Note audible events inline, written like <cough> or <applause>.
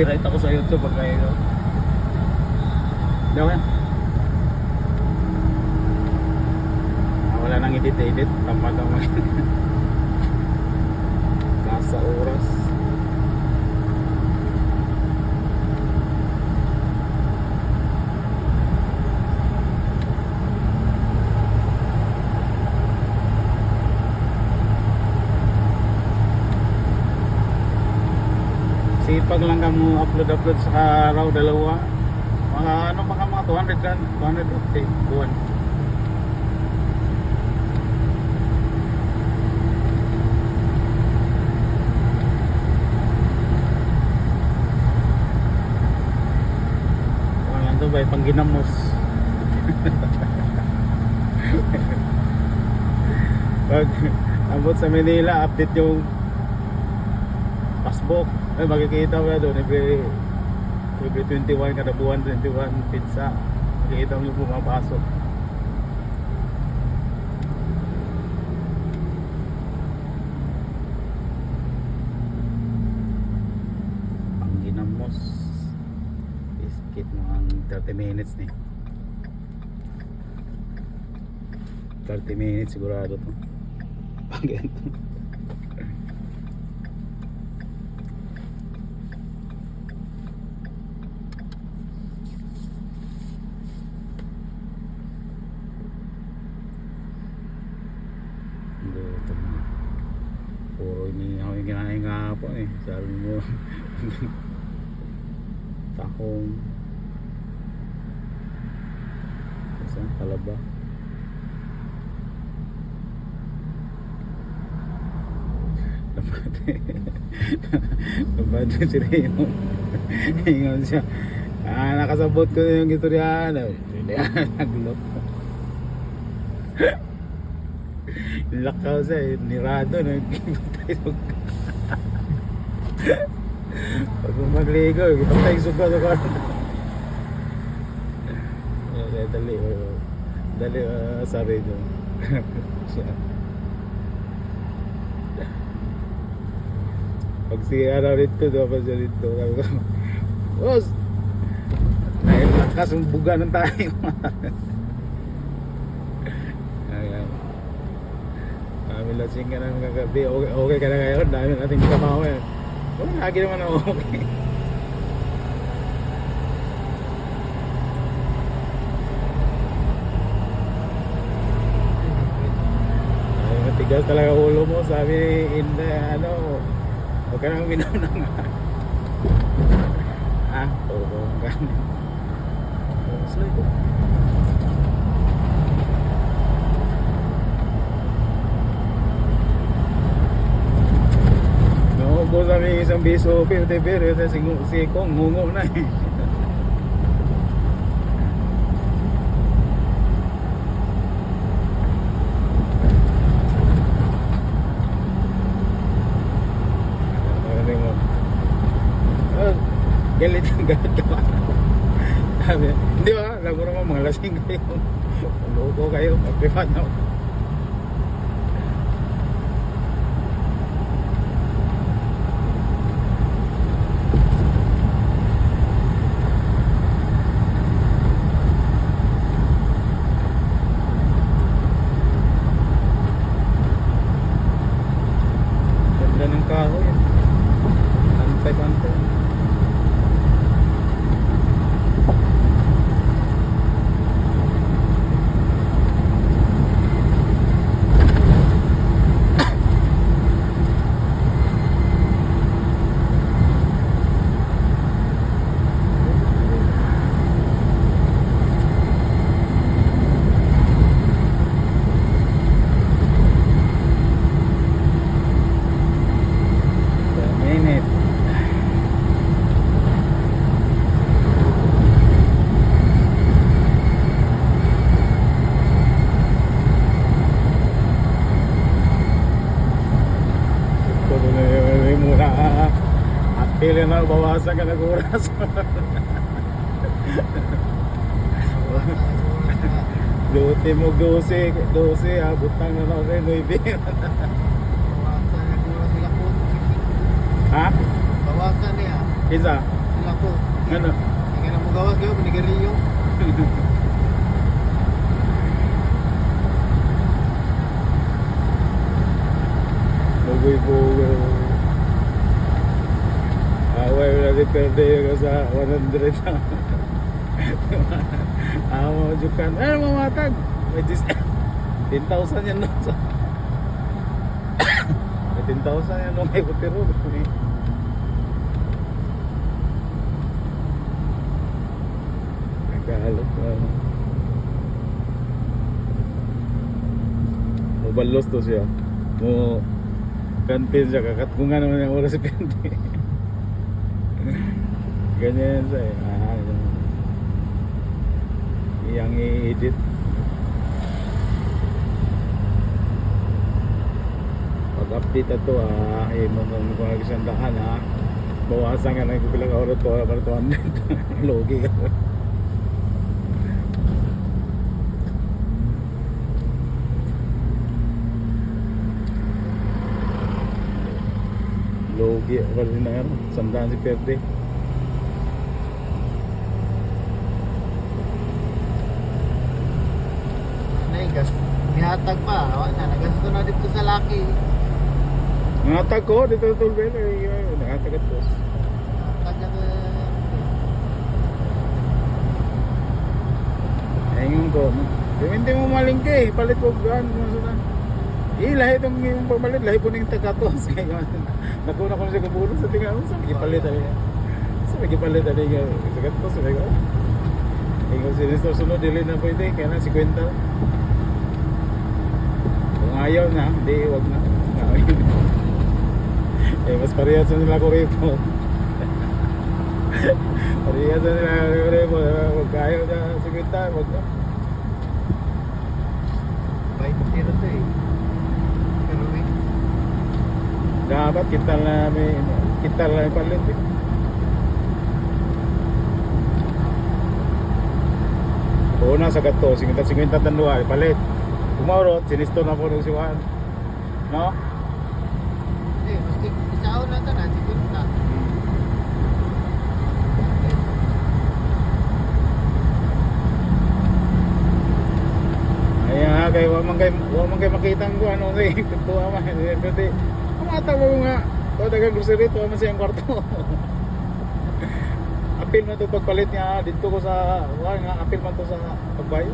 copyright ako sa YouTube pag kayo. Dawan. Ah, wala nang edit-edit. Tamad mag... <laughs> Nasa oras. Sipag lang mo upload-upload sa araw, dalawa. Mga ano baka mga 200 kan, 250 buwan. Wala to ba, pang ginamos. <laughs> Pag abot sa Manila, update yung passbook. Ay, makikita mo doon. Every, every 21, kada buwan, 21 pizza. Makikita mo yung pumapasok. Ginamos. Biscuit mo ang 30 minutes ni. 30 minutes sigurado to. <laughs> Pag ganito. Gutom na. Puro inihaw yung kinain nga po eh. Sabi mo, <laughs> tahong. Isang kalaba. Napad <laughs> si Raymond. <laughs> Ingon siya. Ah, nakasabot ko na yung istorya. Hindi naglok. Lakaw siya eh. Nirado. Nagkipatay suga. Pag magligo, kipatay suga sa kwarto. Eh, Dali. oh. Dali uh, sabi doon. Pag si araw rito, dapat siya rito. Sabi ko, Boss! Dahil lakas ang buga ng tayo. <laughs> Dami lasing ka ng kagabi. Okay, okay ka na ngayon. Dami nating kamawa. eh. Oh, lagi naman ako okay. Ay, talaga ulo mo. Sabi ni Inda, ano, huwag ka nang minom ng ah, oo, ganun. Slide ko. Isang biso, pero pero si, si Kong ngungo na eh. Oh, galit ang galit ka Sabi, hindi ba, alam mo mga lasing kayo. Loko kayo, magpipan ako. Ganda ng kahoy. Pantay-pantay. Minute. Todo na yung mura. At pili na bawasan ka ng oras. Luti mo 12, 12, abutang na kayo, 9. Na siguro sila po. ha? Bawasan niya. Isa? Wala ko. Ano? Hindi na mo gawas gawa, manigarilyo. Bugoy-bugoy. Away na di perde ko sa 100 na. Amo jukan. Ano mo matag? May dis 10,000 yan no. Sa May 10,000 yan no kay Butiro. Nagkahalot na. ano. Mubalos to siya. Mo kanpin siya kakat kung ano naman yung oras si Pente. Ganyan siya eh. Ah. Iyang i-edit. Pag-update ito ah, eh, mo kung kung isang daan ha. Bawasan ka na kung bilang oras to, para 200. <laughs> Logi ka. Logi rin na ano, sandaan si Perde. Nihatag pa. Wala na. Nagasto na dito sa laki. Nangatag ko, dito sa tulben, eh, nangatag at boss. Nihatag na Ayun ko, hindi mo malingke, palit ko gaan mo sa Eh, lahi itong yung pamalit, lahi po ng tagatos. Ngayon, <laughs> nakuna ko na siya kabulo sa tinga mo, sabi kipalit ano yan. Sabi kipalit ano yung tagatos, sabi ko. Ikaw sinistor sunod, dili na pwede, kaya na si Kwenta. Kung ayaw na, di, wag na. <laughs> eh, mas parehas na nila ko ripo. <laughs> parehas na nila ko ripo. Wag ayaw na si Kwenta, wag na. Bait zero to eh. Pero eh. Dapat kita na may kita na may palit eh. Una sa gato, 50-50 tanduan, palit. Kumaurot, sinisto na po nung si Juan. No? Eh, maski isaon na ta na. Siguro na. Ayan kay wa man kay wa man kay makitang ko ano kay tuwa man. Kasi kumata mo nga. O dagang grocery to man sa iyang kwarto. <laughs> apil man to pagpalit nga dito ko sa wa nga apil man to sa pagbayo.